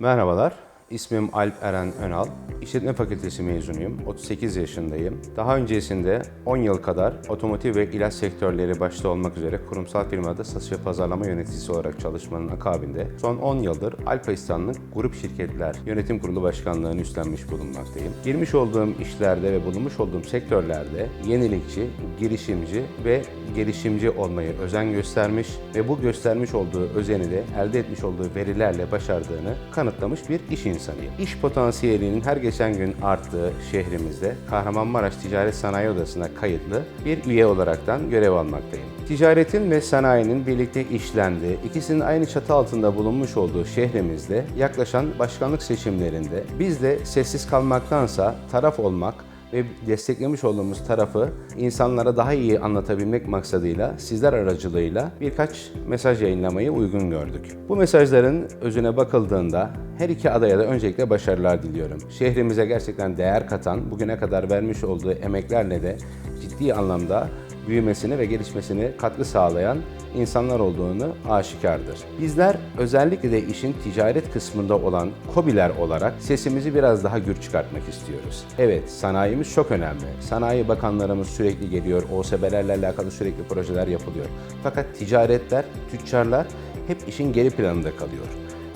Merhabalar, ismim Alp Eren Önal. İşletme Fakültesi mezunuyum, 38 yaşındayım. Daha öncesinde 10 yıl kadar otomotiv ve ilaç sektörleri başta olmak üzere kurumsal firmada satış ve pazarlama yöneticisi olarak çalışmanın akabinde son 10 yıldır Alfa İstanlık Grup Şirketler Yönetim Kurulu Başkanlığı'nı üstlenmiş bulunmaktayım. Girmiş olduğum işlerde ve bulunmuş olduğum sektörlerde yenilikçi, girişimci ve gelişimci olmayı özen göstermiş ve bu göstermiş olduğu özeni de elde etmiş olduğu verilerle başardığını kanıtlamış bir iş insanıyım. İş potansiyelinin her geçen gün arttığı şehrimizde Kahramanmaraş Ticaret Sanayi Odası'na kayıtlı bir üye olaraktan görev almaktayım. Ticaretin ve sanayinin birlikte işlendiği, ikisinin aynı çatı altında bulunmuş olduğu şehrimizde yaklaşan başkanlık seçimlerinde biz de sessiz kalmaktansa taraf olmak, ve desteklemiş olduğumuz tarafı insanlara daha iyi anlatabilmek maksadıyla sizler aracılığıyla birkaç mesaj yayınlamayı uygun gördük. Bu mesajların özüne bakıldığında her iki adaya da öncelikle başarılar diliyorum. Şehrimize gerçekten değer katan, bugüne kadar vermiş olduğu emeklerle de ciddi anlamda büyümesine ve gelişmesine katkı sağlayan insanlar olduğunu aşikardır. Bizler özellikle de işin ticaret kısmında olan KOBİ'ler olarak sesimizi biraz daha gür çıkartmak istiyoruz. Evet, sanayimiz çok önemli. Sanayi bakanlarımız sürekli geliyor, OSB'lerle alakalı sürekli projeler yapılıyor. Fakat ticaretler, tüccarlar hep işin geri planında kalıyor.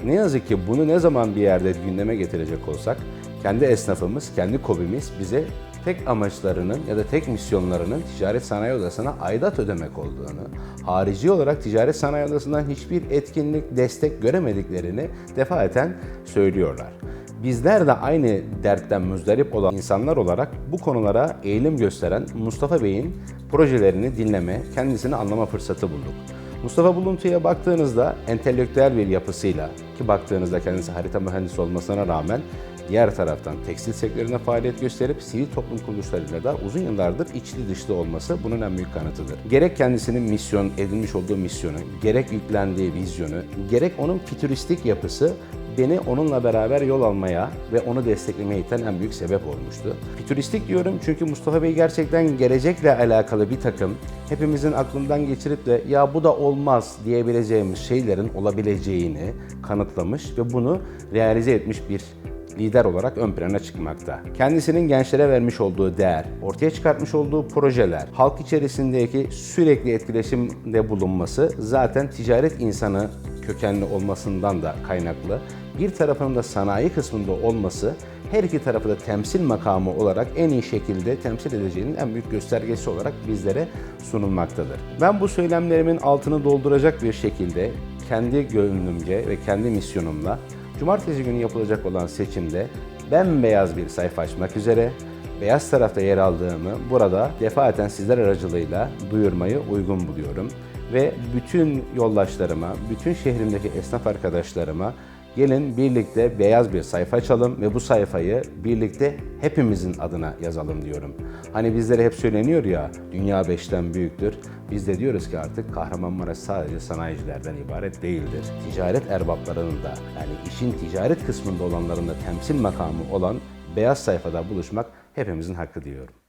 Ne yazık ki bunu ne zaman bir yerde gündeme getirecek olsak, kendi esnafımız, kendi KOBİ'miz bize tek amaçlarının ya da tek misyonlarının ticaret sanayi odasına aidat ödemek olduğunu, harici olarak ticaret sanayi odasından hiçbir etkinlik, destek göremediklerini defaten söylüyorlar. Bizler de aynı dertten müzdarip olan insanlar olarak bu konulara eğilim gösteren Mustafa Bey'in projelerini dinleme, kendisini anlama fırsatı bulduk. Mustafa Buluntu'ya baktığınızda entelektüel bir yapısıyla ki baktığınızda kendisi harita mühendisi olmasına rağmen diğer taraftan tekstil sektöründe faaliyet gösterip sivil toplum kuruluşlarıyla da uzun yıllardır içli dışlı olması bunun en büyük kanıtıdır. Gerek kendisinin misyon, edinmiş olduğu misyonu, gerek yüklendiği vizyonu, gerek onun fütüristik yapısı beni onunla beraber yol almaya ve onu desteklemeye iten en büyük sebep olmuştu. Fütüristik diyorum çünkü Mustafa Bey gerçekten gelecekle alakalı bir takım hepimizin aklından geçirip de ya bu da olmaz diyebileceğimiz şeylerin olabileceğini kanıtlamış ve bunu realize etmiş bir lider olarak ön plana çıkmakta. Kendisinin gençlere vermiş olduğu değer, ortaya çıkartmış olduğu projeler, halk içerisindeki sürekli etkileşimde bulunması zaten ticaret insanı kökenli olmasından da kaynaklı. Bir tarafının da sanayi kısmında olması her iki tarafı da temsil makamı olarak en iyi şekilde temsil edeceğinin en büyük göstergesi olarak bizlere sunulmaktadır. Ben bu söylemlerimin altını dolduracak bir şekilde kendi gönlümce ve kendi misyonumla Cumartesi günü yapılacak olan seçimde bembeyaz bir sayfa açmak üzere beyaz tarafta yer aldığımı burada defaten sizler aracılığıyla duyurmayı uygun buluyorum. Ve bütün yoldaşlarıma, bütün şehrimdeki esnaf arkadaşlarıma gelin birlikte beyaz bir sayfa açalım ve bu sayfayı birlikte hepimizin adına yazalım diyorum. Hani bizlere hep söyleniyor ya dünya beşten büyüktür. Biz de diyoruz ki artık Kahramanmaraş sadece sanayicilerden ibaret değildir. Ticaret erbaplarının da yani işin ticaret kısmında olanların da temsil makamı olan beyaz sayfada buluşmak hepimizin hakkı diyorum.